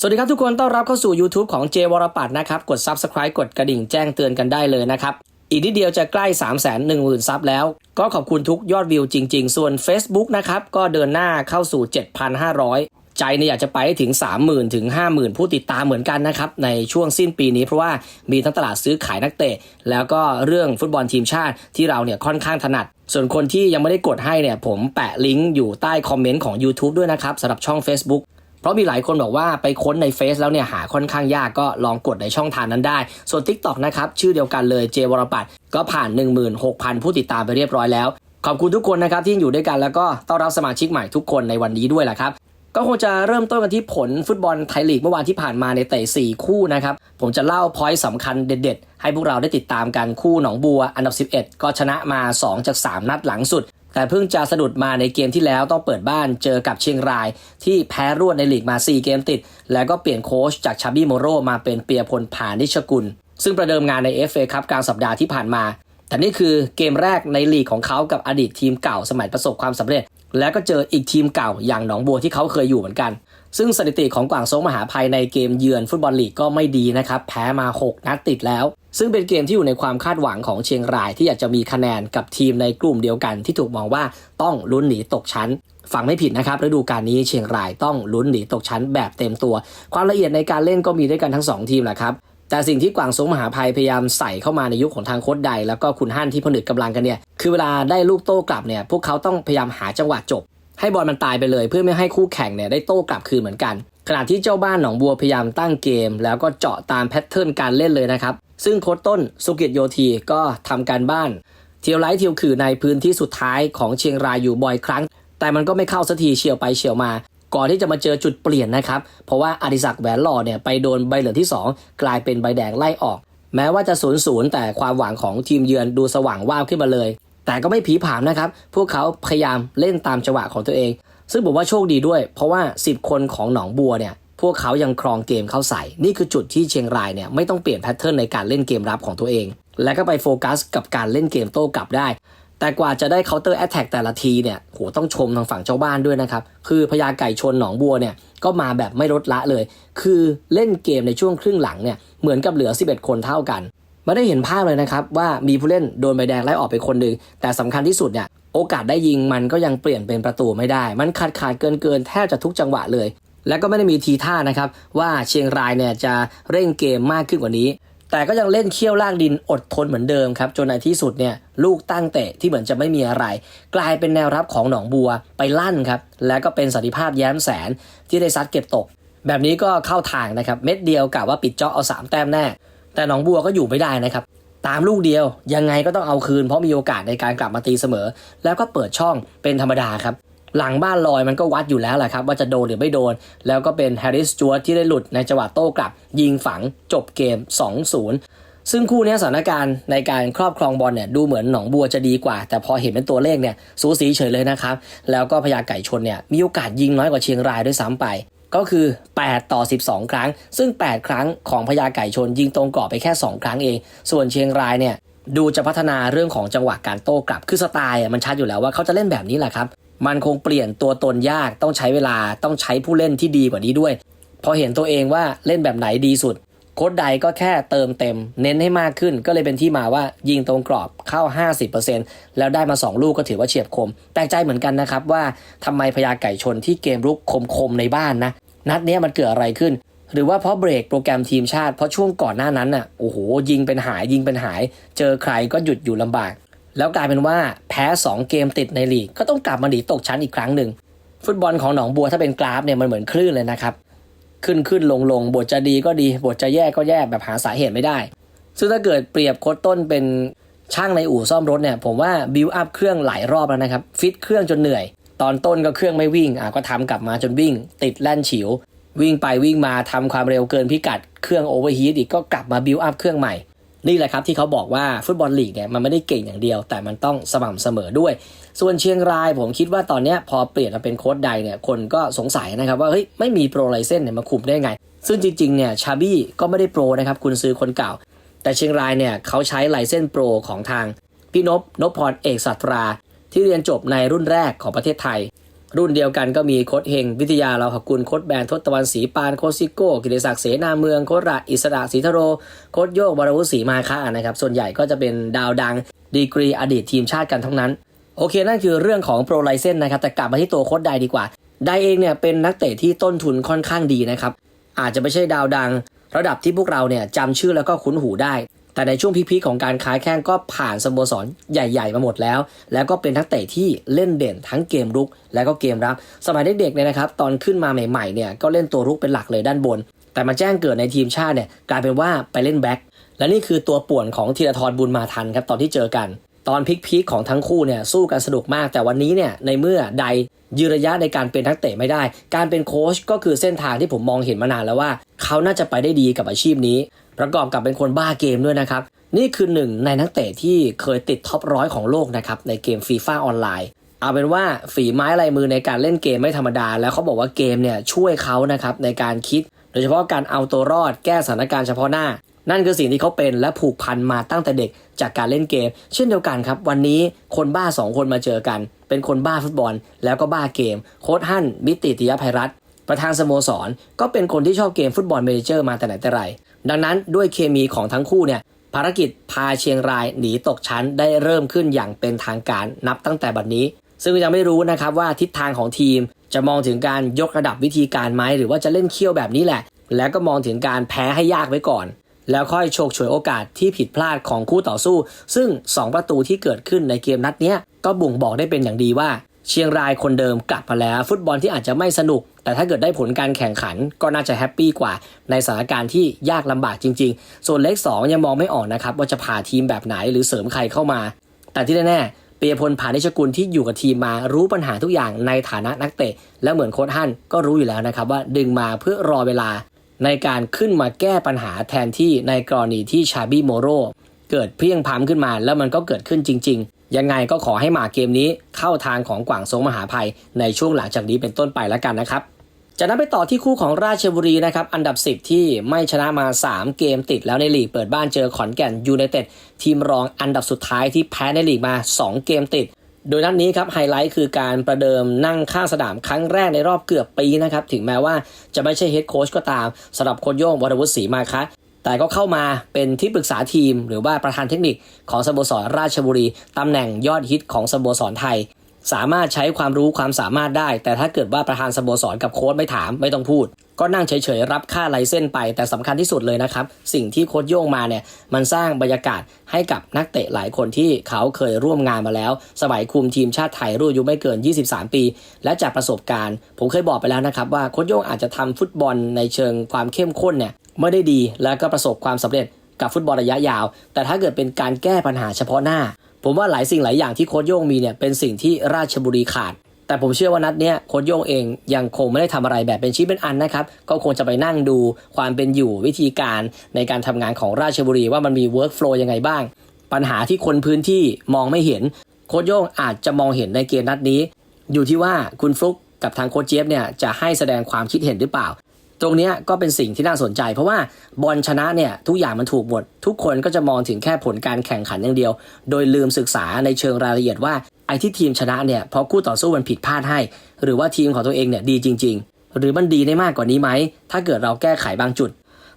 สวัสดีครับทุกคนต้อนรับเข้าสู่ YouTube ของเจวรปัตนะครับ กด Subscribe กดกระดิ่งแจ้งเตือนกันได้เลยนะครับ อีกนิดเดียวจะใกล้ 3 1 0 0 0 0ซับแล้ว ก็ขอบคุณทุกยอดวิวจริง ๆ ส่วน Facebook นะครับ ก็เดินหน้าเข้าสู่ 7,500 ใจเนี่ยอยากจะไปให้ถึง 30,000 ถึง 50,000 ผู้ติดตามเหมือนกันนะครับ ในช่วงสิ้นปีนี้เพราะว่ามีทั้งตลาดซื้อขายนักเตะ แล้วก็เรื่องฟุตบอลทีมชาติที่เราเนี่ยค่อนข้างถนัดส่วนคนที่ยังไม่ได้กดให้เนี่ยผมแปะลิงก์อยู่ใต้คอมเมนต์ของ YouTube ด้วยนะครับสำหรับช่อง Facebook เพราะมีหลายคนบอกว่าไปค้นในเฟซแล้วเนี่ยหาค่อนข้างยากก็ลองกดในช่องทางนั้นได้ ส่วน TikTok นะครับชื่อเดียวกันเลยเจวรปัตก็ผ่าน 16,000 ผู้ติดตามไปเรียบร้อยแล้ว ขอบคุณทุกคนนะครับที่ยังอยู่ด้วยกันแล้วก็ต้อนรับสมาชิกใหม่ทุกคนในวันนี้ด้วยแหละครับก็คงจะเริ่มต้นกันที่ผลฟุตบอลไทยลีกเมื่อวานที่ผ่านมาในเตะ4คู่นะครับ ผมจะเล่าพอยต์สำคัญเด็ดๆ ให้พวกเราได้ติดตามกันคู่หนองบัวอันดับ 11 ก็ชนะมา 2 จาก 3 นัดหลังสุด แต่เพิ่งจะสะดุดมาในเกมที่แล้วต้องเปิดบ้านเจอกับเชียงราย ที่แพ้รวดในลีกมา 4 เกมติด แล้วก็เปลี่ยนโค้ชจากชาบี้โมโรมาเป็นเปียพลผานิชกุล ซึ่งประเดิมงานใน FA ครับกลางสัปดาห์ที่ผ่านมา แต่นี่คือเกมแรกในลีกของเขากับอดีตทีมเก่าสมัยประสบความสำเร็จ แล้วก็เจออีกทีมเก่าอย่างหนองบัวที่เขาเคยอยู่เหมือนกัน ซึ่งสถิติของกวางโซงมหาภัยในเกมเยือนฟุตบอลลีกก็ไม่ดีนะครับแพ้มา 6 นัดติดแล้ว ซึ่งเป็นเกมที่อยู่ในความคาดหวังของเชียงรายที่อยากจะมีคะแนนกับทีมในกลุ่มเดียวกัน ที่ถูกมองว่าต้องลุ้นหนีตกชั้นฟังไม่ผิดนะครับฤดูกาลนี้เชียงรายต้องลุ้นหนีตกชั้นแบบเต็มตัว ความละเอียดในการเล่นก็มีด้วยกันทั้งสองทีมแหละครับแต่สิ่งที่กวางซงมหาภัยพยายามใส่เข้ามาในยุคของทางโค้ชใด แล้วก็คุณฮั่นที่ผนึกกำลังกันเนี่ยคือเวลาได้ลูกโต้กลับเนี่ยพวกเขาต้องพยายามหาจังหวะจบ ให้บอลมันตายไปเลย เพื่อไม่ให้คู่แข่งเนี่ยได้โต้กลับคืนเหมือนกัน ขณะที่เจ้าบ้านหนองบัวพยายามตั้งเกม แล้วก็เจาะตามแพทเทิร์นการเล่นเลยนะครับ ซึ่งโค้ชต้นสุกิจโยธีก็ทำการบ้าน เทียวไลท์เทียวขื่อในพื้นที่สุดท้ายของเชียงรายอยู่บ่อยครั้ง แต่มันก็ไม่เข้าสักทีเฉียวไปเฉียวมาก่อนที่จะมาเจอจุดเปลี่ยนนะครับ เพราะว่าอดิศักดิ์แหวนหล่อเนี่ยไปโดนใบเหลืองที่ 2 กลายเป็นใบแดงไล่ออก แม้ว่าจะศูนย์ศูนย์แต่ความหวังของทีมเยือนดูสว่างวาบขึ้นมาเลย แต่ก็ไม่ผีผามนะครับ พวกเขาพยายามเล่นตามจังหวะของตัวเอง ซึ่งผมว่าโชคดีด้วย เพราะว่า 10 คนของหนองบัวเนี่ยพวกเขายังครองเกมเข้าใส่ นี่คือจุดที่เชียงรายเนี่ยไม่ต้องเปลี่ยนแพทเทิร์นในการเล่นเกมรับของตัวเอง และก็ไปโฟกัสกับการเล่นเกมโต้กลับได้ แต่กว่าจะได้เคาน์เตอร์แอตแทกแต่ละทีเนี่ยโหต้องชมทางฝั่งเจ้าบ้านด้วยนะครับ คือพญาไก่ชนหนองบัวเนี่ยก็มาแบบไม่ลดละเลย คือเล่นเกมในช่วงครึ่งหลังเนี่ยเหมือนกับเหลือ 11 คนเท่ากัน ไม่ได้เห็นภาพเลยนะครับว่ามีผู้เล่นโดนใบแดงไล่ออกไปคนหนึ่งแต่สำคัญที่สุดเนี่ยโอกาสได้ยิงมันก็ยังเปลี่ยนเป็นประตูไม่ได้ มันขาดขาดเกินเกินแทบจะทุกจังหวะเลย และก็ไม่ได้มีทีท่านะครับว่าเชียงรายเนี่ยจะเร่งเกมมากขึ้นกว่านี้ แต่ก็ยังเล่นเคี่ยวล่างดินอดทนเหมือนเดิมครับจนในที่สุดเนี่ยลูกตั้งเตะที่เหมือนจะไม่มีอะไร กลายเป็นแนวรับของหนองบัวไปลั่นครับแล้วก็เป็นสันติภาพแย้มแสนที่ได้ซัดเก็บตก แบบนี้ก็เข้าทางนะครับเม็ดเดียวกะว่าปิดเจาะเอาสามแต้มแน่ แต่หนองบัวก็อยู่ไม่ได้นะครับ ตามลูกเดียวยังไงก็ต้องเอาคืนเพราะมีโอกาสในการกลับมาตีเสมอ แล้วก็เปิดช่องเป็นธรรมดาครับหลังบ้านลอยมันก็วัดอยู่แล้วแหละครับ ว่าจะโดนหรือไม่โดน แล้วก็เป็นแฮร์ริสจวตที่ได้หลุดในจังหวะโต้กลับ ยิงฝังจบเกม 2-0 ซึ่งคู่นี้สถานการณ์ในการครอบครองบอลเนี่ยดูเหมือนหนองบัวจะดีกว่า แต่พอเห็นเป็นตัวเลขเนี่ยสูสีเฉยเลยนะครับ แล้วก็พญาไก่ชนเนี่ยมีโอกาสยิงน้อยกว่าเชียงรายด้วยซ้ำไป ก็คือ 8 ต่อ 12 ครั้ง ซึ่ง 8 ครั้งของพญาไก่ชนยิงตรงกรอบไปแค่ 2 ครั้งเอง ส่วนเชียงรายเนี่ยดูจะพัฒนาเรื่องของจังหวะการโต้กลับ คือสไตล์มันชัดอยู่แล้วว่าเขาจะเล่นแบบนี้แหละครับ มันคงเปลี่ยนตัวตนยาก ต้องใช้เวลา ต้องใช้ผู้เล่นที่ดีกว่านี้ด้วย พอเห็นตัวเองว่าเล่นแบบไหนดีสุด โค้ดใดก็แค่เติมเต็ม เน้นให้มากขึ้นก็เลยเป็นที่มาว่ายิงตรงกรอบเข้า 50%แล้วได้มา 2 ลูกก็ถือว่าเฉียบคม แปลกใจเหมือนกันนะครับว่าทำไมพญาไก่ชนที่เกมรุกคมๆในบ้านนะ นัดนี้มันเกิดอะไรขึ้น หรือว่าเพราะเบรกโปรแกรมทีมชาติ เพราะช่วงก่อนหน้านั้นน่ะโอ้โหยิงเป็นหายยิงเป็นหาย เจอใครก็หยุดอยู่ลำบาก แล้วกลายเป็นว่าแพ้ 2 เกมติดในลีกก็ต้องกลับมาหนีตกชั้นอีกครั้งหนึ่งฟุตบอลของหนองบัวถ้าเป็นกราฟเนี่ยมันเหมือนคลื่นเลยนะครับ ขึ้นขึ้นลงลงบทจะดีก็ดี บทจะแย่ก็แย่แบบหาสาเหตุไม่ได้ ซึ่งถ้าเกิดเปรียบโค้ดต้นเป็นช่างในอู่ซ่อมรถเนี่ยผมว่าบิวอัพเครื่องหลายรอบแล้วนะครับฟิตเครื่องจนเหนื่อย ตอนต้นก็เครื่องไม่วิ่งอะก็ทำกลับมาจนวิ่ง ติดแล่นฉิว วิ่งไปวิ่งมาทำความเร็วเกินพิกัดเครื่องโอเวอร์ฮีทอีกก็กลับมาบิวอัพเครื่องใหม่ นี่แหละครับที่เขาบอกว่าฟุตบอลลีกเนี่ยมันไม่ได้เก่งอย่างเดียว แต่มันต้องสม่ำเสมอด้วย ส่วนเชียงรายผมคิดว่าตอนนี้พอเปลี่ยนมาเป็นโค้ดใดเนี่ยคนก็สงสัยนะครับว่าเฮ้ยไม่มีโปรไลเซนเนี่ยมาคุมได้ไง ซึ่งจริงๆเนี่ยชาบี้ก็ไม่ได้โปรนะครับคุณซื้อคนเก่า แต่เชียงรายเนี่ยเขาใช้ไลเซนโปรของทางพี่นพนพพรเอกสัตราที่เรียนจบในรุ่นแรกของประเทศไทย รุ่นเดียวกันก็มีโค้ดเฮงวิทยาเราขอบคุณโค้ดแบนทศตวันศรีปานโค้ดซิโก้กิติศักดิ์เสนาเมืองโค้ดระอิสระศรีทโรโค้ดโยกวรวุฒิศรีมาคะนะครับส่วนใหญ่ก็จะเป็นดาวดัง ดีกรีอดีตทีมชาติกันทั้งนั้น โอเค นั่นคือเรื่องของโปรไลเซนนะครับแต่กลับมาที่ตัวโค้ดไดดีกว่าไดเองเนี่ยเป็นนักเตะที่ต้นทุนค่อนข้างดีนะครับอาจจะไม่ใช่ดาวดัง ระดับที่พวกเราเนี่ยจำชื่อแล้วก็คุ้นหูได้ แต่ในช่วงพีคๆของการค้าแข้งก็ผ่านสโมสรใหญ่ ๆ มาหมดแล้ว แล้วก็เป็นนักเตะที่เล่นเด่นทั้งเกมรุก และก็เกมรับ สมัยเด็กๆเนี่ยนะครับ ตอนขึ้นมาใหม่ๆเนี่ยก็เล่นตัวรุกเป็นหลักเลยด้านบน แต่มาแจ้งเกิดในทีมชาติเนี่ยกลายเป็นว่าไปเล่นแบ็คและนี่คือตัวป่วนของธีรทรบุญมาทันครับตอนที่เจอกัน ตอนพีคๆของทั้งคู่เนี่ยสู้กันสนุกมาก แต่วันนี้เนี่ยในเมื่อใดยืนระยะในการเป็นนักเตะไม่ได้ การเป็นโค้ชก็คือเส้นทางที่ผมมองเห็นมานานแล้วว่า เขาน่าจะไปได้ดีกับอาชีพนี้ ประกอบกับเป็นคนบ้าเกมด้วยนะครับ นี่คือหนึ่งในนักเตะที่เคยติดท็อปร้อยของโลกนะครับในเกมฟีฟ่าออนไลน์เอาเป็นว่าฝีไม้ลายมือในการเล่นเกมไม่ธรรมดา แล้วเขาบอกว่าเกมเนี่ยช่วยเขานะครับในการคิด โดยเฉพาะการเอาตัวรอดแก้สถานการณ์เฉพาะหน้า นั่นคือสิ่งที่เขาเป็นและผูกพันมาตั้งแต่เด็กจากการเล่นเกม เช่นเดียวกันครับ วันนี้คนบ้า 2 คนมาเจอกัน เป็นคนบ้าฟุตบอล แล้วก็บ้าเกม โค้ชฮั่นมิติติยภัยรัตประธานสโมสร ก็เป็นคนที่ชอบเกมฟุตบอลเมเจอร์มาแต่ไหนแต่ไร ดังนั้นด้วยเคมีของทั้งคู่เนี่ยภารกิจพาเชียงรายหนีตกชั้นได้เริ่มขึ้นอย่างเป็นทางการนับตั้งแต่บัดนี้ ซึ่งยังไม่รู้นะครับว่าทิศทางของทีมจะมองถึงการยกระดับวิธีการไหมหรือว่าจะเล่นเคี่ยวแบบนี้แหละ แล้วก็มองถึงการแพ้ให้ยากไว้ก่อน แล้วค่อยโชคฉวยโอกาสที่ผิดพลาดของคู่ต่อสู้ ซึ่ง 2 ประตูที่เกิดขึ้นในเกมนัดนี้ก็บ่งบอกได้เป็นอย่างดีว่า เชียงรายคนเดิมกลับมาแล้ว ฟุตบอลที่อาจจะไม่สนุก แต่ถ้าเกิดได้ผลการแข่งขันก็น่าจะแฮปปี้กว่า ในสถานการณ์ที่ยากลำบากจริง ๆ ส่วนเลข2ยังมองไม่ออกนะครับว่าจะพาทีมแบบไหนหรือเสริมใครเข้ามา แต่ที่แน่ๆเปียพลผ่านิชกุลที่อยู่กับทีมมารู้ปัญหาทุกอย่างในฐานะนักเตะ และเหมือนโค้ชฮั่นก็รู้อยู่แล้วนะครับว่าดึงมาเพื่อรอเวลา ในการขึ้นมาแก้ปัญหาแทนที่ในกรณีที่ชาบี้โมโรเกิดเพียงพล้ำขึ้นมาแล้วมันก็เกิดขึ้นจริง ๆ ยังไงก็ขอให้หมาเกมนี้เข้าทางของกวางซงมหาภัย ในช่วงหลังจากนี้เป็นต้นไปแล้วกันนะครับจากนั้นไปต่อที่คู่ของราชบุรีนะครับอันดับ 10 ที่ไม่ชนะมา 3 เกมติดแล้วในลีกเปิดบ้านเจอขอนแก่นยูไนเต็ดทีมรองอันดับสุดท้ายที่แพ้ในลีกมา 2 เกมติด โดยนัดนี้ครับไฮไลท์คือการประเดิมนั่งข้างสนามครั้งแรกในรอบเกือบปีนะครับ ถึงแม้ว่าจะไม่ใช่เฮดโค้ชก็ตามสำหรับโค้ชโย่งวรวุฒิศรีมาคะแต่ก็เข้ามาเป็นที่ปรึกษาทีม หรือว่าประธานเทคนิคของสโมสรราชบุรีตำแหน่งยอดฮิตของสโมสรไทย สามารถใช้ความรู้ความสามารถได้ แต่ถ้าเกิดว่าประธานสโมสรกับโค้ชไม่ถามไม่ต้องพูด ก็นั่งเฉยๆรับค่าไลเส้นไป แต่สำคัญที่สุดเลยนะครับ สิ่งที่โค้ชโย่งมาเนี่ยมันสร้างบรรยากาศให้กับนักเตะหลายคนที่เขาเคยร่วมงานมาแล้ว สมัยคุมทีมชาติไทยรุ่นอายุไม่เกิน 23 ปี และจากประสบการณ์ ผมเคยบอกไปแล้วนะครับว่าโค้ชโย่งอาจจะทำฟุตบอลในเชิงความเข้มข้นเนี่ยไม่ได้ดี แล้วก็ประสบความสำเร็จกับฟุตบอลระยะยาว แต่ถ้าเกิดเป็นการแก้ปัญหาเฉพาะหน้า ผมว่าหลายสิ่งหลายอย่างที่โค้ชโย่งมีเนี่ยเป็นสิ่งที่ราชบุรีขาด แต่ผมเชื่อว่านัดเนี้ยโค้ชโย่งเองยังคงไม่ได้ทำอะไรแบบเป็นชิ้นเป็นอันนะครับ ก็คงจะไปนั่งดูความเป็นอยู่วิธีการในการทำงานของราชบุรีว่ามันมีเวิร์กโฟลยังไงบ้าง ปัญหาที่คนพื้นที่มองไม่เห็นโค้ชโย่งอาจจะมองเห็นในเกมนัดนี้ อยู่ที่ว่าคุณฟลุกกับทางโค้ชเจี๊ยบเนี่ยจะให้แสดงความคิดเห็นหรือเปล่า ตรงนี้ก็เป็นสิ่งที่น่าสนใจ เพราะว่าบอลชนะเนี่ยทุกอย่างมันถูกหมด ทุกคนก็จะมองถึงแค่ผลการแข่งขันอย่างเดียว โดยลืมศึกษาในเชิงรายละเอียดว่าไอ้ที่ทีมชนะเนี่ยเพราะคู่ต่อสู้มันผิดพลาดให้ หรือว่าทีมของตัวเองเนี่ยดีจริง ๆ หรือมันดีได้มากกว่านี้ไหมถ้าเกิดเราแก้ไขบางจุด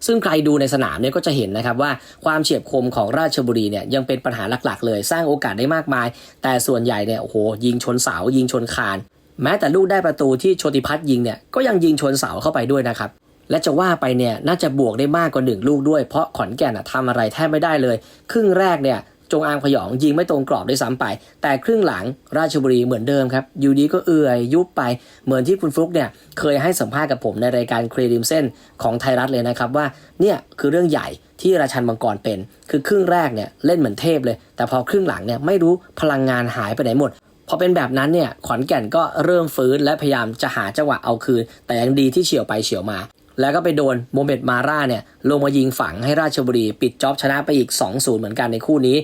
ซึ่งใครดูในสนามเนี่ยก็จะเห็นนะครับว่าความเฉียบคมของราชบุรีเนี่ยยังเป็นปัญหาหลักๆ เลย สร้างโอกาสได้มากมาย แต่ส่วนใหญ่เนี่ยโอ้โหยิงชนเสายิงชนคาน แม้แต่ลูกได้ประตูที่โชติพัฒน์ยิงเนี่ยก็ยังยิงชนเสาเข้าไปด้วยนะครับ และจะว่าไปเนี่ยน่าจะบวกได้มากกว่าหนึ่งลูกด้วย เพราะขอนแก่นอะทำอะไรแทบไม่ได้เลย ครึ่งแรกเนี่ยจงอางพยองยิงไม่ตรงกรอบด้วยซ้ำไป แต่ครึ่งหลังราชบุรีเหมือนเดิมครับยูดีก็เอื่อยยุบไปเหมือนที่คุณฟลุกเนี่ยเคยให้สัมภาษณ์กับผมในรายการเครดิมเส้นของไทยรัฐเลยนะครับว่าเนี่ยคือเรื่องใหญ่ที่ราชันมังกรเป็น คือครึ่งแรกเนี่ยเล่นเหมือนเทพเลย แต่พอครึ่งหลังเนี่ยไม่รู้พลังงานหายไปไหนหมด พอเป็นแบบนั้นเนี่ยขอนแก่นก็เริ่มฟื้นและพยายามจะหาจังหวะเอาคืน แต่ยังดีที่เฉียวไปเฉียวมา แล้วก็ไปโดนโมเมดมาร่าเนี่ยลงมายิงฝังให้ราชบุรีปิดจ็อบชนะไปอีก 2-0 เหมือนกันในคู่นี้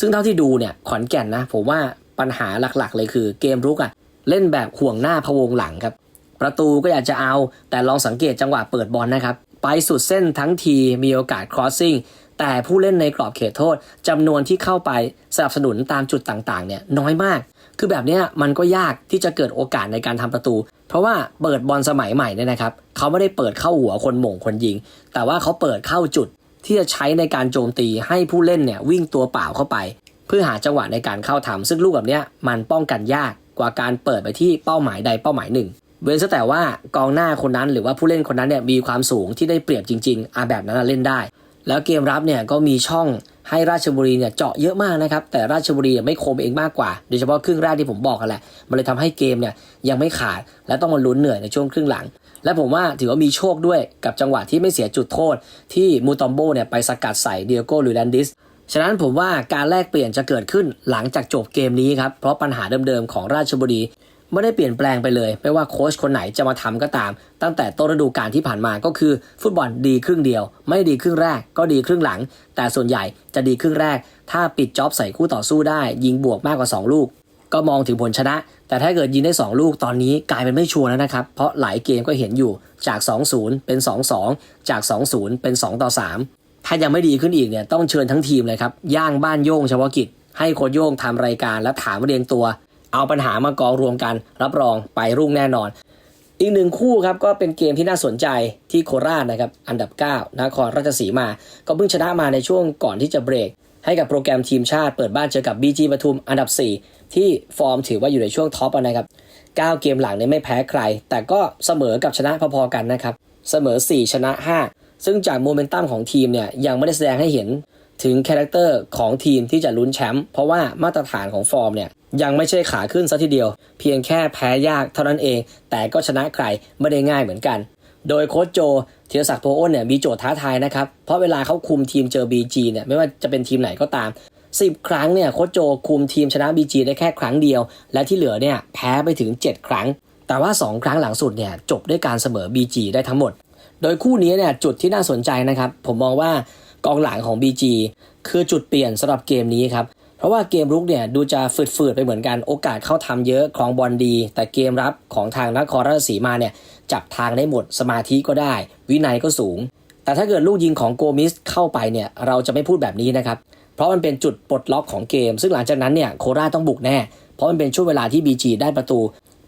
ซึ่งเท่าที่ดูเนี่ยขอนแก่นนะผมว่าปัญหาหลักๆ เลยคือเกมรุกอะเล่นแบบห่วงหน้าพะวงหลังครับประตูก็อยากจะเอาแต่ลองสังเกตจังหวะเปิดบอลนะครับไปสุดเส้นทั้งทีมีโอกาส crossing แต่ผู้เล่นในกรอบเขตโทษจำนวนที่เข้าไปสนับสนุนตามจุดต่างๆเนี่ยน้อยมาก คือแบบนี้มันก็ยากที่จะเกิดโอกาสในการทำประตู เพราะว่าเปิดบอลสมัยใหม่เนี่ยนะครับเขาไม่ได้เปิดเข้าหัวคนหม่งคนยิง แต่ว่าเขาเปิดเข้าจุดที่จะใช้ในการโจมตีให้ผู้เล่นเนี่ยวิ่งตัวเปล่าเข้าไป เพื่อหาจังหวะในการเข้าทำซึ่งลูกแบบนี้มันป้องกันยากกว่าการเปิดไปที่เป้าหมายใดเป้าหมายหนึ่ง เว้นแต่ว่ากองหน้าคนนั้นหรือว่าผู้เล่นคนนั้นเนี่ยมีความสูงที่ได้เปรียบจริง ๆอาแบบนั้นเล่นได้ แล้วเกมรับเนี่ยก็มีช่อง ให้ราชบุรีเนี่ยเจาะเยอะมากนะครับ แต่ราชบุรีไม่คมเองมากกว่า โดยเฉพาะครึ่งแรกที่ผมบอกกันแหละ มันเลยทำให้เกมเนี่ยยังไม่ขาด และต้องมาลุ้นเหนื่อยในช่วงครึ่งหลัง และผมว่าถือว่ามีโชคด้วยกับจังหวะที่ไม่เสียจุดโทษ ที่มูตอมโบเนี่ยไปสกัดใส่เดียโก้ลูแลนดิสฉะนั้นผมว่าการแลกเปลี่ยนจะเกิดขึ้นหลังจากจบเกมนี้ครับ เพราะปัญหาเดิมๆของราชบุรี ไม่ได้เปลี่ยนแปลงไปเลย ไม่ว่าโค้ชคนไหนจะมาทำก็ตาม ตั้งแต่ต้นฤดูกาลที่ผ่านมาก็คือ ฟุตบอลดีครึ่งเดียว ไม่ดีครึ่งแรกก็ดีครึ่งหลัง แต่ส่วนใหญ่จะดีครึ่งแรก ถ้าปิดจ็อบใส่คู่ต่อสู้ได้ ยิงบวกมากกว่า 2 ลูก ก็มองถึงผลชนะ แต่ถ้าเกิดยิงได้ 2 ลูกตอนนี้กลายเป็นไม่ชัวร์แล้วนะครับเพราะหลายเกมก็เห็นอยู่จาก 2-0 เป็น 2-2 จาก 2-0 เป็น2ต่อ3ถ้ายังไม่ดีขึ้นอีกเนี่ยต้องเชิญทั้งทีมเลยครับย่างบ้านโย่งเฉพาะกิจให้โค้ชโย่งทำรายการและถามเรียงตัว เอาปัญหามากองรวมกัน รับรองไปรุ่งแน่นอน อีกหนึ่งคู่ครับก็เป็นเกมที่น่าสนใจที่โคราชนะครับอันดับ 9นครราชสีมา ก็เพิ่งชนะมาในช่วงก่อนที่จะเบรก ให้กับโปรแกรมทีมชาติเปิดบ้านเจอกับ BG ปทุมอันดับ 4 ที่ฟอร์มถือว่าอยู่ในช่วงท็อปนะครับ9 เกมหลังเนี่ยไม่แพ้ใคร แต่ก็เสมอกับชนะพอๆกันนะครับ เสมอ 4 ชนะ 5 ซึ่งจากโมเมนตัมของทีมเนี่ยยังไม่ได้แสดงให้เห็นถึงคาแรคเตอร์ของทีมที่จะลุ้นแชมป์เพราะว่ามาตรฐานของฟอร์มเนี่ย ยังไม่ใช่ขาขึ้นซะทีเดียว เพียงแค่แพ้ยากเท่านั้นเอง แต่ก็ชนะใครไม่ได้ง่ายเหมือนกัน โดยโค้ชโจธีรศักดิ์โพอ้นเนี่ยมีโจทย์ท้าทายนะครับ เพราะเวลาเขาคุมทีมเจอ BG เนี่ยไม่ว่าจะเป็นทีมไหนก็ตาม 10 ครั้งเนี่ยโค้ชโจคุมทีมชนะ BG ได้แค่ครั้งเดียว และที่เหลือเนี่ยแพ้ไปถึง 7 ครั้ง แต่ว่า 2 ครั้งหลังสุดเนี่ยจบด้วยการเสมอ BG ได้ทั้งหมด โดยคู่นี้เนี่ยจุดที่น่าสนใจนะครับผมมองว่ากองหลังของ BG คือจุดเปลี่ยนสำหรับเกมนี้ครับ ราะว่าเกมรุกเนี่ยดูจะฝืดๆไปเหมือนกันโอกาสเข้าทำเยอะครองบอลดี แต่เกมรับของทางนครราชสีมาเนี่ยจับทางได้หมดสมาธิก็ได้ วินัยก็สูง แต่ถ้าเกิดลูกยิงของโกมิสเข้าไปเนี่ยเราจะไม่พูดแบบนี้นะครับ เพราะมันเป็นจุดปลดล็อกของเกม ซึ่งหลังจากนั้นเนี่ยโคราชต้องบุกแน่ เพราะมันเป็นช่วงเวลาที่ BG ได้ประตู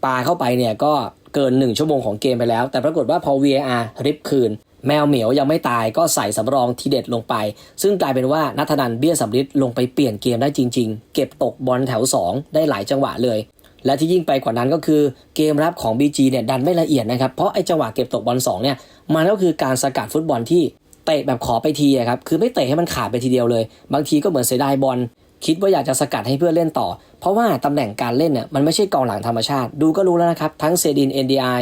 ปาเข้าไปเนี่ยก็เกิน 1 ชั่วโมงของเกมไปแล้ว แต่ปรากฏว่าพอ VAR ริบคืน แมวเหมียวยังไม่ตายก็ใส่สำรองทีเด็ดลงไป ซึ่งกลายเป็นว่านัทนันเบี้ยสำริดลงไปเปลี่ยนเกมได้จริง ๆ เก็บตกบอลแถว 2 ได้หลายจังหวะเลย และที่ยิ่งไปกว่านั้นก็คือเกมรับของ BG เนี่ยดันไม่ละเอียดนะครับ เพราะไอ้จังหวะเก็บตกบอล2เนี่ยมันก็คือการสกัดฟุตบอลที่เตะแบบขอไปทีอะครับคือไม่เตะให้มันขาดไปทีเดียวเลย บางทีก็เหมือนเสียดายบอลคิดว่าอยากจะสกัดให้เพื่อนเล่นต่อ เพราะว่าตำแหน่งการเล่นเนี่ยมันไม่ใช่กองหลังธรรมชาติ ดูก็รู้แล้วนะครับทั้งเซดิน NDI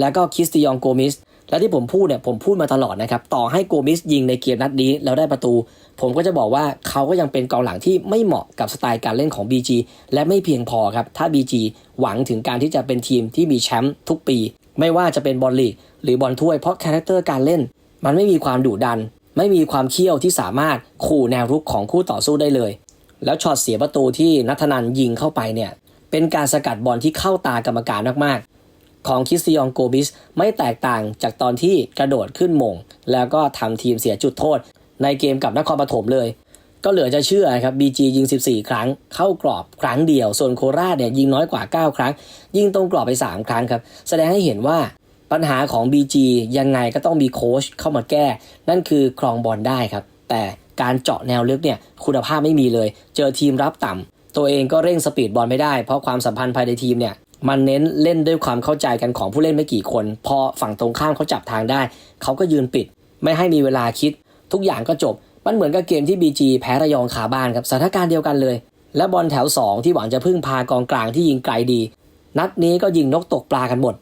แล้วก็คิสติยองโกมิส และที่ผมพูดเนี่ยผมพูดมาตลอดนะครับ ต่อให้โกมิสยิงในเกมนัดนี้แล้วได้ประตู ผมก็จะบอกว่าเขาก็ยังเป็นกองหลังที่ไม่เหมาะกับสไตล์การเล่นของ BG และไม่เพียงพอครับ ถ้า BG หวังถึงการที่จะเป็นทีมที่มีแชมป์ทุกปี ไม่ว่าจะเป็นบอลลีกหรือบอลถ้วยเพราะคาแรคเตอร์การเล่น มันไม่มีความดุดัน ไม่มีความเขี้ยวที่สามารถขู่แนวรุกของคู่ต่อสู้ได้เลย แล้วช็อตเสียประตูที่นัทนันยิงเข้าไปเนี่ยเป็นการสกัดบอลที่เข้าตากรรมการมากๆ ของคิสติองโกบิสไม่แตกต่างจากตอนที่กระโดดขึ้นมง แล้วก็ทำทีมเสียจุดโทษ ในเกมกับนครปฐมเลย ก็เหลือจะเชื่อครับ BG ยิง 14 ครั้ง เข้ากรอบครั้งเดียว ส่วนโคราชเนี่ยยิงน้อยกว่า 9 ครั้ง ยิงตรงกรอบไป 3 ครั้งครับ แสดงให้เห็นว่าปัญหาของ BG ยังไงก็ต้องมีโค้ชเข้ามาแก้ นั่นคือครองบอลได้ครับ แต่การเจาะแนวลึกเนี่ยคุณภาพไม่มีเลย เจอทีมรับต่ำตัวเองก็เร่งสปีดบอลไม่ได้ เพราะความสัมพันธ์ภายในทีมเนี่ย มันเน้นเล่นด้วยความเข้าใจกันของผู้เล่นไม่กี่คน พอฝั่งตรงข้ามเขาจับทางได้ เขาก็ยืนปิด ไม่ให้มีเวลาคิด ทุกอย่างก็จบ มันเหมือนกับเกมที่ BG แพ้ระยองขาบ้านครับสถานการณ์เดียวกันเลย และบอลแถว 2 ที่หวังจะพึ่งพากองกลางที่ยิงไกลดี นัดนี้ก็ยิงนกตกปลากันหมด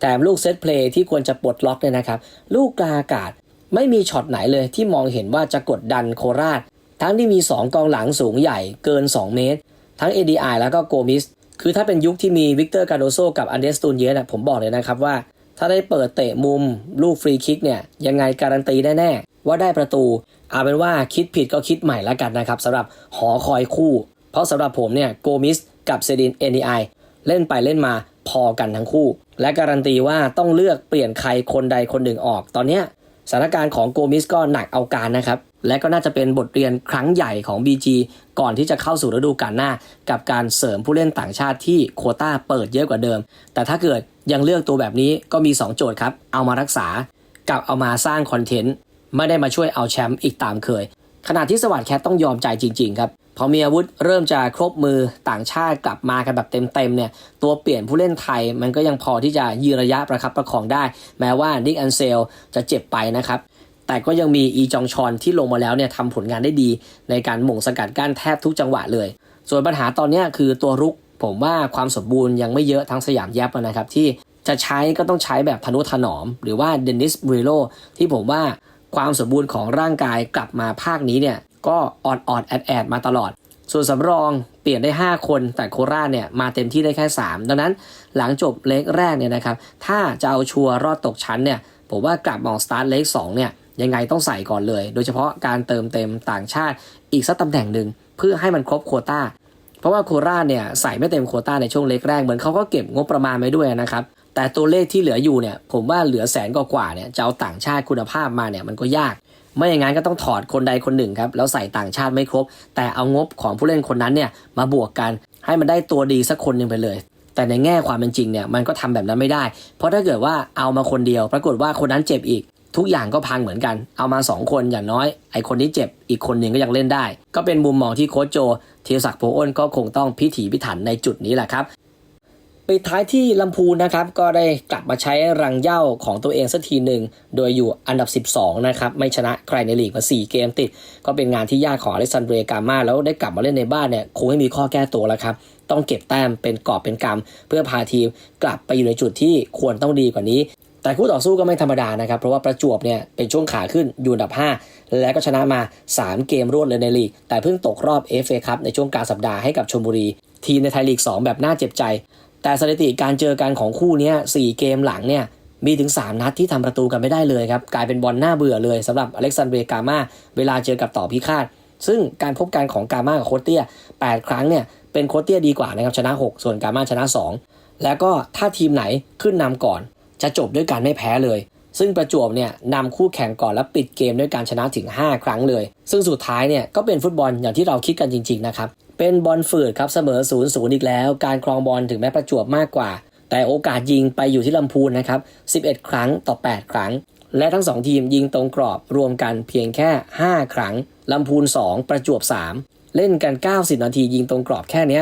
แต่ลูกเซตเพลย์ที่ควรจะปลดล็อกเนี่ยนะครับ ลูกกลางอากาศไม่มีช็อตไหนเลยที่มองเห็นว่าจะกดดันโคราช ทั้งที่มี 2 กองหลังสูงใหญ่เกิน 2 เมตร ทั้ง ADI แล้วก็โกมิส คือถ้าเป็นยุคที่มีวิกเตอร์การโดโซกับอันเดสตูนเยสนะผมบอกเลยนะครับว่า ถ้าได้เปิดเตะมุมลูกฟรีคิกเนี่ยยังไงการันตีแน่ๆว่าได้ประตู เอาเป็นว่าคิดผิดก็คิดใหม่แล้วกันนะครับสำหรับหอคอยคู่ เพราะสำหรับผมเนี่ยโกมิสกับเซดิน NDI เล่นไปเล่นมาพอกันทั้งคู่ และการันตีว่าต้องเลือกเปลี่ยนใครคนใดคนหนึ่งออก ตอนเนี้ย สถานการณ์ของโกมิสก็หนักเอาการนะครับ และก็น่าจะเป็นบทเรียนครั้งใหญ่ของ BG ก่อนที่จะเข้าสู่ฤดูกาลหน้า กับการเสริมผู้เล่นต่างชาติที่โคต้าเปิดเยอะกว่าเดิม แต่ถ้าเกิดยังเลือกตัวแบบนี้ก็มี 2 โจทย์ครับ เอามารักษา กับเอามาสร้างคอนเทนต์ ไม่ได้มาช่วยเอาแชมป์อีกตามเคย ขณะที่สวัสด์แคทต้องยอมใจจริง ๆ ครับ พอมีอาวุธเริ่มจะครบมือต่างชาติกลับมากันแบบเต็มๆเนี่ยตัวเปลี่ยนผู้เล่นไทยมันก็ยังพอที่จะยืนระยะประคับประคองได้ แม้ว่านิกอันเซลจะเจ็บไปนะครับแต่ก็ยังมีอีจองชอนที่ลงมาแล้วเนี่ยทำผลงานได้ดี ในการหม่งสกัดกั้นแทบทุกจังหวะเลย ส่วนปัญหาตอนนี้คือตัวรุกผมว่าความสมบูรณ์ยังไม่เยอะทั้งสยามแยบนะครับที่จะใช้ก็ต้องใช้แบบทนุถนอม หรือว่าเดนิสบริโลที่ผมว่าความสมบูรณ์ของร่างกายกลับมาภาคนี้เนี่ย ก็ออดออดแอดแอดมาตลอด ส่วนสำรองเปลี่ยนได้ 5 คน แต่โคราชเนี่ยมาเต็มที่ได้แค่ 3 ดังนั้นหลังจบเล็กแรกเนี่ยนะครับ ถ้าจะเอาชัวร์รอดตกชั้นเนี่ย ผมว่ากลับมองสตาร์ทเล็ก2เนี่ยยังไงต้องใส่ก่อนเลย โดยเฉพาะการเติมเต็มต่างชาติอีกสักตำแหน่งหนึ่งเพื่อให้มันครบโควต้า เพราะว่าโคราชเนี่ยใส่ไม่เต็มโควต้าในช่วงเล็กแรกเหมือนเขาก็เก็บงบประมาณไว้ด้วยนะครับแต่ตัวเลขที่เหลืออยู่เนี่ยผมว่าเหลือแสนกว่าเนี่ยจะเอาต่างชาติคุณภาพมาเนี่ยมันก็ยาก ไม่อย่างนั้นก็ต้องถอดคนใดคนหนึ่งครับแล้วใส่ต่างชาติไม่ครบ แต่เอางบของผู้เล่นคนนั้นเนี่ยมาบวกกัน ให้มันได้ตัวดีสักคนหนึ่งไปเลย แต่ในแง่ความเป็นจริงเนี่ยมันก็ทำแบบนั้นไม่ได้ เพราะถ้าเกิดว่าเอามาคนเดียว ปรากฏว่าคนนั้นเจ็บอีก ทุกอย่างก็พังเหมือนกัน เอามา 2 คนอย่างน้อย ไอคนที่เจ็บอีกคนหนึ่งก็ยังเล่นได้ ก็เป็นมุมมองที่โค้ชโจธีรศักดิ์โพอ้นก็คงต้องพิถีพิถันในจุดนี้แหละครับ ปิดท้ายที่ลำพูนนะครับก็ได้กลับมาใช้รังเย้าของตัวเองสักทีหนึ่ง โดยอยู่อันดับ 12 นะครับ ไม่ชนะใครในลีกมา 4 เกมติด ก็เป็นงานที่ยากของอเล็กซานเดรกามาแล้วได้กลับมาเล่นในบ้านเนี่ยคงไม่มีข้อแก้ตัวแล้วครับ ต้องเก็บแต้มเป็นกอบเป็นกำเพื่อพาทีมกลับไปอยู่ในจุดที่ควรต้องดีกว่านี้ แต่คู่ต่อสู้ก็ไม่ธรรมดานะครับ เพราะว่าประจวบเนี่ยเป็นช่วงขาขึ้นอยู่อันดับ 5 และก็ชนะมา 3 เกมรวดเลยในลีก แต่เพิ่งตกรอบ FA ครับในช่วงกลางสัปดาห์ให้กับชลบุรี ทีมในไทยลีก 2 แบบน่าเจ็บใจ แต่สถิติการเจอกันของคู่นี้ย4เกมหลังเนี่ยมีถึง 3 นัดที่ทำประตูกันไม่ได้เลยครับ กลายเป็นบอลหน้าเบื่อเลยสำหรับอเล็กซานเดรกามาเวลาเจอกับต่อพิฆาต ซึ่งการพบกันของกามากับโคตเตีย 8 ครั้งเนี่ยเป็นโคตเตียดีกว่านะครับชนะ 6 ส่วนกามาชนะ 2 แล้วก็ถ้าทีมไหนขึ้นนำก่อน จะจบด้วยการไม่แพ้เลย ซึ่งประจวบเนี่ยนำคู่แข่งก่อนแล้วปิดเกมด้วยการชนะถึง 5 ครั้งเลย ซึ่งสุดท้ายเนี่ยก็เป็นฟุตบอลอย่างที่เราคิดกันจริงๆนะครับ เป็นบอลฝืดครับเสมอ0ูนย์อีกแล้ว การครองบอลถึงแม้ประจวบมากกว่า แต่โอกาสยิงไปอยู่ที่ลำพูนนะครับ 11 ครั้งต่อ 8 ครั้ง และทั้ง 2 ทีมยิงตรงกรอบรวมกันเพียงแค่ 5 ครั้งลำพูน 2 ประจวบ 3 เล่นกัน 90 นาทียิงตรงกรอบแค่นี้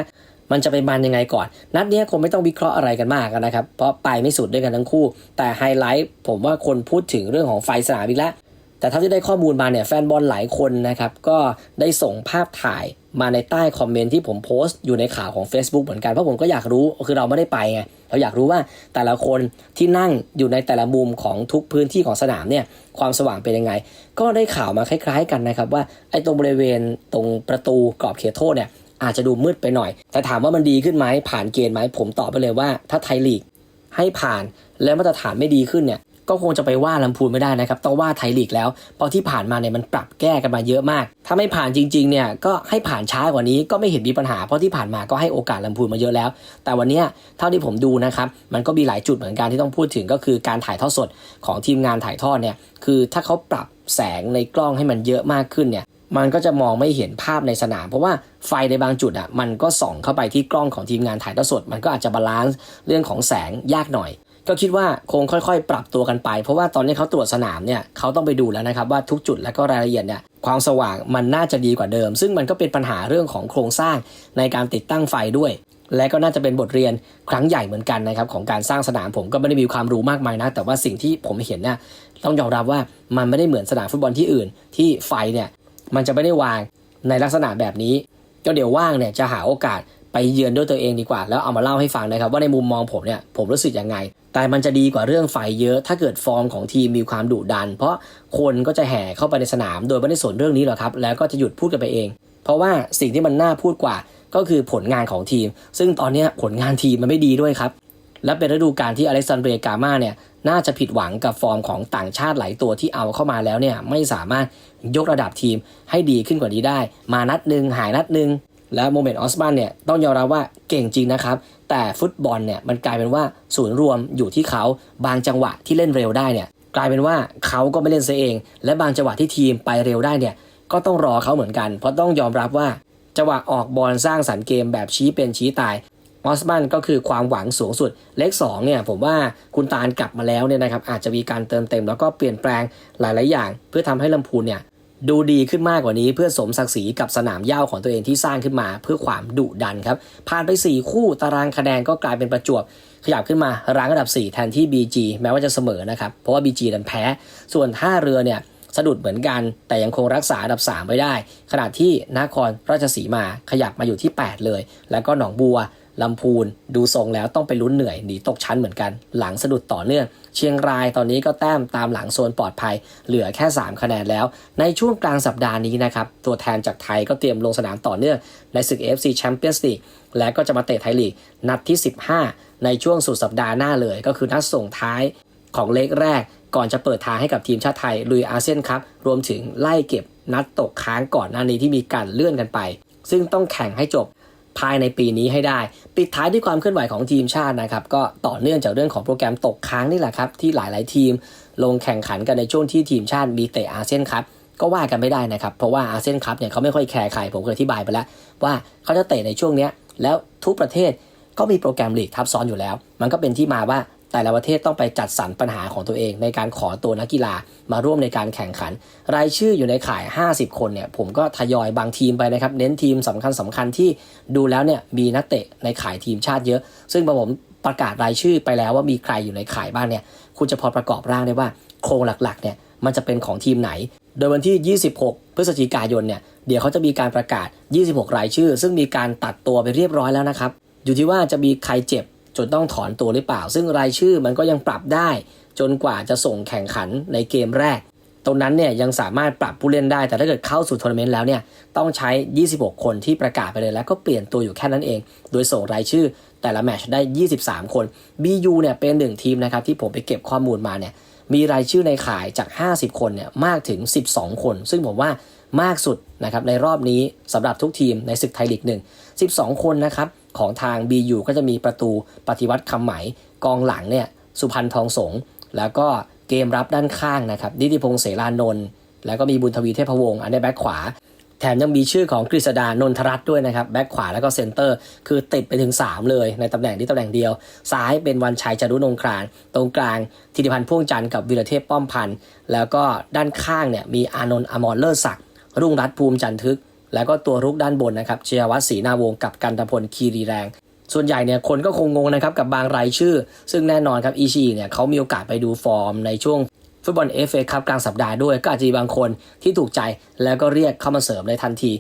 มันจะไปมันยังไงก่อน นัดนี้คงไม่ต้องวิเคราะห์อะไรกันมากนะครับ เพราะไปไม่สุดด้วยกันทั้งคู่ แต่ไฮไลท์ผมว่าคนพูดถึงเรื่องของไฟสนามอีกแล้ว แต่เท่าที่ได้ข้อมูลมาเนี่ยแฟนบอลหลายคนนะครับก็ได้ส่งภาพถ่ายมาในใต้คอมเมนต์ที่ผมโพสต์อยู่ในข่าวของ Facebook เหมือนกัน เพราะผมก็อยากรู้คือเราไม่ได้ไปไงเราอยากรู้ว่าแต่ละคนที่นั่งอยู่ในแต่ละมุมของทุกพื้นที่ของสนามเนี่ยความสว่างเป็นยังไง ก็ได้ข่าวมาคล้าย ๆ กันนะครับว่าไอ้ตรงบริเวณตรงประตูกรอบเขตโทษเนี่ยอาจจะดูมืดไปหน่อย แต่ถามว่ามันดีขึ้นไหมผ่านเกณฑ์ไหมผมตอบไปเลยว่า ถ้าไทยลีกให้ผ่านและมาตรฐานไม่ดีขึ้นเนี่ย ก็คงจะไปว่าลำพูนไม่ได้นะครับต้องว่าไทยลีกแล้ว เพราะที่ผ่านมาเนี่ยมันปรับแก้กันมาเยอะมาก ถ้าไม่ผ่านจริงๆเนี่ยก็ให้ผ่านช้ากว่านี้ก็ไม่เห็นมีปัญหา เพราะที่ผ่านมาก็ให้โอกาสลำพูนมาเยอะแล้ว แต่วันนี้เท่าที่ผมดูนะครับมันก็มีหลายจุดเหมือนกันที่ต้องพูดถึงก็คือการถ่ายทอดสดของทีมงานถ่ายทอดเนี่ยคือถ้าเขาปรับแสงในกล้องให้มันเยอะมากขึ้นเนี่ยมันก็จะมองไม่เห็นภาพในสนาม เพราะว่าไฟในบางจุดอะมันก็ส่องเข้าไปที่กล้องของทีมงานถ่ายทอดสด มันก็อาจจะบาลานซ์เรื่องของแสงยากหน่อย ก็คิดว่าคงค่อยๆ ปรับตัวกันไป เพราะว่าตอนนี้เขาตรวจสนามเนี่ยเขาต้องไปดูแล้วนะครับว่าทุกจุดและก็รายละเอียดเนี่ยความสว่างมันน่าจะดีกว่าเดิม ซึ่งมันก็เป็นปัญหาเรื่องของโครงสร้างในการติดตั้งไฟด้วย และก็น่าจะเป็นบทเรียนครั้งใหญ่เหมือนกันนะครับของการสร้างสนามผมก็ไม่ได้มีความรู้มากมายนะ แต่ว่าสิ่งที่ผมเห็นเนี่ยต้องยอมรับว่ามันไม่ได้เหมือนสนามฟุตบอลที่อื่น ที่ไฟเนี่ยมันจะไม่ได้วางในลักษณะแบบนี้ ก็เดี๋ยวว่างเนี่ยจะหาโอกาสไปเยือนด้วยตัวเองดีกว่า แล้วเอามาเล่าให้ฟังนะครับว่าในมุมมองผมเนี่ยผมรู้สึกยังไง แต่มันจะดีกว่าเรื่องไฟเยอะถ้าเกิดฟอร์มของทีมมีความดุดัน เพราะคนก็จะแห่เข้าไปในสนามโดยไม่ได้สนเรื่องนี้หรอกครับ แล้วก็จะหยุดพูดกันไปเอง เพราะว่าสิ่งที่มันน่าพูดกว่าก็คือผลงานของทีม ซึ่งตอนนี้ผลงานทีมมันไม่ดีด้วยครับ และเป็นฤดูกาลที่อเล็กซานเดรกามาเนี่ยน่าจะผิดหวังกับฟอร์มของต่างชาติหลายตัวที่เอาเข้ามาแล้วเนี่ยไม่สามารถยกระดับทีมให้ดีขึ้นกว่านี้ได้ มานัดหนึ่งหายนัดหนึ่งแล้วโมเมนต์ออสบันเนี่ยต้องยอมรับว่าเก่งจริงนะครับ แต่ฟุตบอลเนี่ยมันกลายเป็นว่าศูนย์รวมอยู่ที่เขาบางจังหวะที่เล่นเร็วได้เนี่ยกลายเป็นว่าเขาก็ไม่เล่นซะเอง และบางจังหวะที่ทีมไปเร็วได้เนี่ยก็ต้องรอเขาเหมือนกัน เพราะต้องยอมรับว่าจังหวะออกบอลสร้างสรรค์เกมแบบชี้เป็นชี้ตายมอสบันก็คือความหวังสูงสุด เลข2เนี่ยผมว่าคุณตาลกลับมาแล้วเนี่ยนะครับอาจจะมีการเติมเต็ม แล้วก็เปลี่ยนแปลงหลาย ๆ อย่าง เพื่อทำให้ลำพูนเนี่ย ดูดีขึ้นมากกว่านี้เพื่อสมศักดิ์ศรีกับสนามหญ้าของตัวเองที่สร้างขึ้นมาเพื่อความดุดันครับผ่านไป 4 คู่ตารางคะแนนก็กลายเป็นประจวบขยับขึ้นมารั้งอันดับ 4 แทนที่ BG แม้ว่าจะเสมอนะครับ เพราะว่า BG ดันแพ้ ส่วนท่าเรือเนี่ยสะดุดเหมือนกัน แต่ยังคงรักษาอันดับ 3 ไว้ได้ ขณะที่นครราชสีมาขยับมาอยู่ที่ 8 เลย แล้วก็หนองบัว ลำพูนดูทรงแล้วต้องไปลุ้นเหนื่อยหนีตกชั้นเหมือนกัน หลังสะดุดต่อเนื่อง เชียงรายตอนนี้ก็แต้มตามหลังโซนปลอดภัย เหลือแค่ 3 คะแนนแล้ว ในช่วงกลางสัปดาห์นี้นะครับ ตัวแทนจากไทยก็เตรียมลงสนามต่อเนื่อง ในศึก AFC Champions League และก็จะมาเตะไทยลีกนัดที่ 15 ในช่วงสุดสัปดาห์หน้าเลย ก็คือนัดส่งท้ายของเล็กแรก ก่อนจะเปิดทางให้กับทีมชาติไทยลุยอาเซียนคัพรวมถึงไล่เก็บนัดตกค้างก่อนหน้านี้ที่มีการเลื่อนกันไป ซึ่งต้องแข่งให้จบ ภายในปีนี้ให้ได้ ปิดท้ายด้วยความเคลื่อนไหวของทีมชาตินะครับ ก็ต่อเนื่องจากเรื่องของโปรแกรมตกค้างนี่แหละครับ ที่หลาย ๆ ทีมลงแข่งขันกันในช่วงที่ทีมชาติมีเตะอาเซียนครับก็ว่ากันไม่ได้นะครับ เพราะว่าอาเซียนครับเนี่ยเขาไม่ค่อยแคร์ใครผมเคยอธิบายไปแล้ว ว่าเขาจะเตะในช่วงเนี้ยแล้วทุกประเทศก็มีโปรแกรมลีกทับซ้อนอยู่แล้ว มันก็เป็นที่มาว่า แต่ละประเทศต้องไปจัดสรรปัญหาของตัวเอง ในการขอตัวนักกีฬามาร่วมในการแข่งขัน รายชื่ออยู่ในข่าย 50 คนเนี่ยผมก็ทยอยบางทีมไปนะครับ เน้นทีมสำคัญสำคัญที่ดูแล้วเนี่ยมีนักเตะในข่ายทีมชาติเยอะ ซึ่งพอผมประกาศรายชื่อไปแล้วว่ามีใครอยู่ในข่ายบ้างเนี่ยคุณจะพอประกอบร่างได้ว่าโครงหลักๆเนี่ยมันจะเป็นของทีมไหน โดยวันที่ 26 พฤศจิกายนเนี่ยเดี๋ยวเขาจะมีการประกาศ 26 รายชื่อ ซึ่งมีการตัดตัวไปเรียบร้อยแล้วนะครับอยู่ที่ว่าจะมีใครเจ็บ จนต้องถอนตัวหรือเปล่า ซึ่งรายชื่อมันก็ยังปรับได้ จนกว่าจะส่งแข่งขันในเกมแรก ตรงนั้นเนี่ยยังสามารถปรับผู้เล่นได้ แต่ถ้าเกิดเข้าสู่ทัวร์นาเมนต์แล้วเนี่ยต้องใช้ 26 คนที่ประกาศไปเลยแล้วก็เปลี่ยนตัวอยู่แค่นั้นเอง โดยส่งรายชื่อแต่ละแมชได้ 23 คน BU เนี่ยเป็นหนึ่งทีมนะครับที่ผมไปเก็บข้อมูลมาเนี่ยมีรายชื่อในขายจาก 50 คนเนี่ยมากถึง 12 คน ซึ่งผมว่ามากสุดนะครับในรอบนี้สำหรับทุกทีมในศึกไทยลีกหนึ่ง12 คนนะครับ ของทาง BU ก็จะมีประตูปฏิวัติคำไหมกองหลังเนี่ยสุพันธ์ทองสง แล้วก็เกมรับด้านข้างนะครับนิติพงษ์เสรานนท์แล้วก็มีบุญทวีเทพวงศ์อันนี้แบ็คขวา แถมยังมีชื่อของกฤษดานนทรัตน์ด้วยนะครับแบ็คขวาแล้วก็เซนเตอร์ คือติดไปถึง 3 เลยในตำแหน่งที่ตำแหน่งเดียว ซ้ายเป็นวันชัยจารุนงคราน ตรงกลางธิติพันธ์พ่วงจันทร์กับวีรเทพป้อมพันธ์แล้วก็ด้านข้างเนี่ยมีอานนท์อมรเลิศศักดิ์รุ่งรัตน์ภูมิจันทึก แล้วก็ตัวรุกด้านบนนะครับเชียวัฒน์ศรีนาวงกับกันตพลคีรีแรง ส่วนใหญ่เนี่ยคนก็คงงงนะครับกับบางรายชื่อ ซึ่งแน่นอนครับอีชีเนี่ยเขามีโอกาสไปดูฟอร์มในช่วงฟุตบอลเอฟเอคัพกลางสัปดาห์ด้วยก็อาจจะมีบางคนที่ถูกใจแล้วก็เรียกเข้ามาเสริมในทันที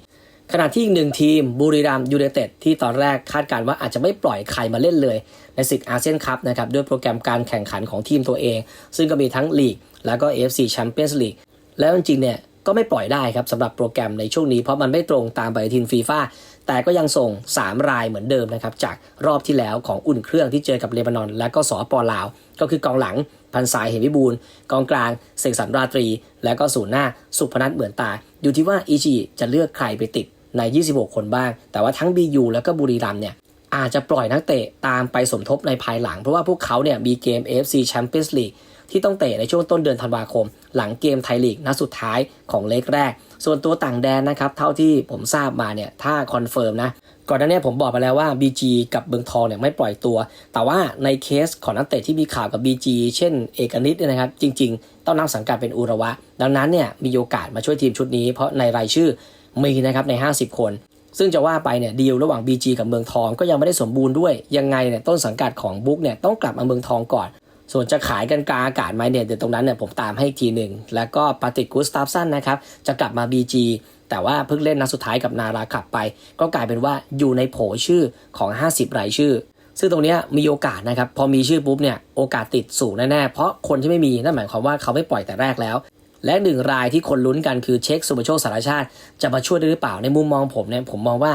ขณะที่อีกหนึ่งทีมบุรีรัมยูไนเต็ดที่ตอนแรกคาดการณ์ว่าอาจจะไม่ปล่อยใครมาเล่นเลย ในศึกอาเซียนคัพนะครับด้วยโปรแกรมการแข่งขันของทีมตัวเอง ซึ่งก็มีทั้งลีกแล้วก็ AFC Champions League แล้วจริงๆเนี่ย ก็ไม่ปล่อยได้ครับสำหรับโปรแกรมในช่วงนี้เพราะมันไม่ตรงตามปฏิทินฟีฟ่าแต่ก็ยังส่ง 3 รายเหมือนเดิมนะครับจากรอบที่แล้วของอุ่นเครื่องที่เจอกับเลบานอน และก็สอปอลาว ก็คือกองหลังพันสายเหวิบูลกองกลางเสกสรรราตรี และก็ศูนย์หน้าสุพนัทเหมือนตา อยู่ที่ว่าอีจีจะเลือกใครไปติดใน 26 คนบ้าง แต่ว่าทั้ง BU แล้วก็บุรีรัมเนี่ยอาจจะปล่อยนักเตะตามไปสมทบในภายหลัง เพราะว่าพวกเขาเนี่ยมีเกม AFC Champions League ที่ต้องเตะในช่วงต้นเดือนธันวาคม หลังเกมไทยลีกนัดสุดท้ายของเลกแรก ส่วนตัวต่างแดนนะครับ เท่าที่ผมทราบมาเนี่ยถ้าคอนเฟิร์มนะก่อนหน้านี้ผมบอกไปแล้วว่า BG กับเบืองทองเนี่ยไม่ปล่อยตัว แต่ว่าในเคสของนักเตะที่มีข่าวกับ BG เช่นเอกนิตเนี่ยนะครับ จริง ๆ ต้องนำสังกัดเป็นอุระวะ ดังนั้นเนี่ยมีโอกาสมาช่วยทีมชุดนี้ เพราะในรายชื่อมีนะครับใน 50 คน ซึ่งจะว่าไปเนี่ยดีลระหว่าง BG กับเมืองทองก็ยังไม่ได้สมบูรณ์ด้วย ยังไงเนี่ยต้นสังกัดของบุ๊กเนี่ยต้องกลับมาเมืองทองก่อน ส่วนจะขายกันกลางอากาศไหมเนี่ยเดี๋ยวตรงนั้นเนี่ยผมตามให้ทีหนึ่ง แล้วก็ปาติกุสตาฟสันนะครับ จะกลับมา BG แต่ว่าเพิ่งเล่นนัดสุดท้ายกับนาราขับไป ก็กลายเป็นว่าอยู่ในโผชื่อของ 50 รายชื่อ ซึ่งตรงนี้มีโอกาสนะครับ พอมีชื่อปุ๊บเนี่ยโอกาสติดสูงแน่ๆ เพราะคนที่ไม่มีนั่นหมายความว่าเขาไม่ปล่อยแต่แรกแล้ว และหนึ่งรายที่คนลุ้นกันคือเช็คสุปโชคสารชาติ จะมาช่วยได้หรือเปล่าในมุมมองผมเนี่ยผมมองว่า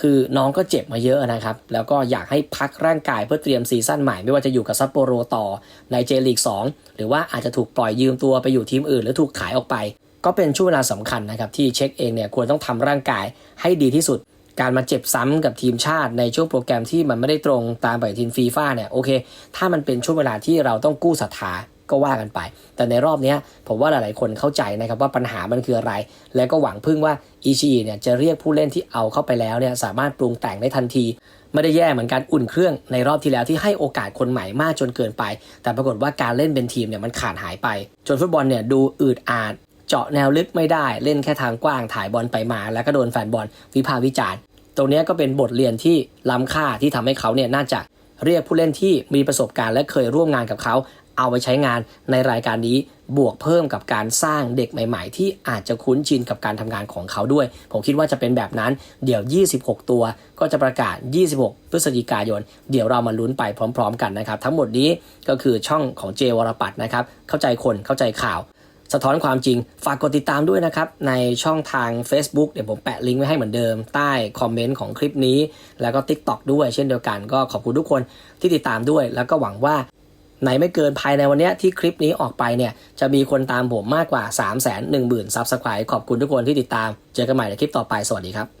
คือน้องก็เจ็บมาเยอะนะครับ แล้วก็อยากให้พักร่างกายเพื่อเตรียมซีซั่นใหม่ ไม่ว่าจะอยู่กับซัปโปโรต่อในเจลีก 2 หรือว่าอาจจะถูกปล่อยยืมตัวไปอยู่ทีมอื่น หรือถูกขายออกไป ก็เป็นช่วงเวลาสำคัญนะครับ ที่เช็คเองเนี่ยควรต้องทำร่างกายให้ดีที่สุด การมาเจ็บซ้ำกับทีมชาติในช่วงโปรแกรมที่มันไม่ได้ตรงตามปฏิทินฟีฟ่าเนี่ยโอเค ถ้ามันเป็นช่วงเวลาที่เราต้องกู้ศรัทธา ก็ว่ากันไป แต่ในรอบนี้ผมว่าหลายๆคนเข้าใจนะครับว่าปัญหามันคืออะไร แล้วก็หวังพึ่งว่าอิชิเนี่ยจะเรียกผู้เล่นที่เอาเข้าไปแล้วเนี่ยสามารถปรุงแต่งได้ทันที ไม่ได้แย่เหมือนการอุ่นเครื่องในรอบที่แล้วที่ให้โอกาสคนใหม่มากจนเกินไป แต่ปรากฏว่าการเล่นเป็นทีมเนี่ยมันขาดหายไป จนฟุตบอลเนี่ยดูอืดอาดเจาะแนวลึกไม่ได้เล่นแค่ทางกว้างถ่ายบอลไปมา แล้วก็โดนแฟนบอลวิพากษ์วิจารณ์ตรงนี้ก็เป็นบทเรียนที่ล้ำค่าที่ทำให้เขาเนี่ยน่าจะเรียกผู้เล่นที่มีประสบการณ์และเคยร่วมงานกับเขา เอาไปใช้งานในรายการนี้บวกเพิ่มกับการสร้างเด็กใหม่ ๆ ที่อาจจะคุ้นชินกับการทำงานของเขาด้วย ผมคิดว่าจะเป็นแบบนั้นเดี๋ยว 26 ตัว ก็จะประกาศ 26 พฤศจิกายน เดี๋ยวเรามาลุ้นไปพร้อม ๆ กันนะครับ ทั้งหมดนี้ก็คือช่องของเจวรปัตน์นะครับ เข้าใจคนเข้าใจข่าว สะท้อนความจริง ฝากกดติดตามด้วยนะครับ ในช่องทาง Facebook เดี๋ยวผมแปะลิงก์ไว้ให้เหมือนเดิม ใต้คอมเมนต์ของคลิปนี้ แล้วก็ TikTok ด้วย เช่นเดียวกันก็ขอบคุณทุกคนที่ติดตามด้วย แล้วก็หวังว่า ไหนไม่เกินภายในวันนี้ที่คลิปนี้ออกไปเนี่ย จะมีคนตามผมมากกว่า 3 1 0 0 0 0ซับสไครต์ขอบคุณทุกคนที่ติดตาม เจอกันใหม่ในคลิปต่อไป สวัสดีครับ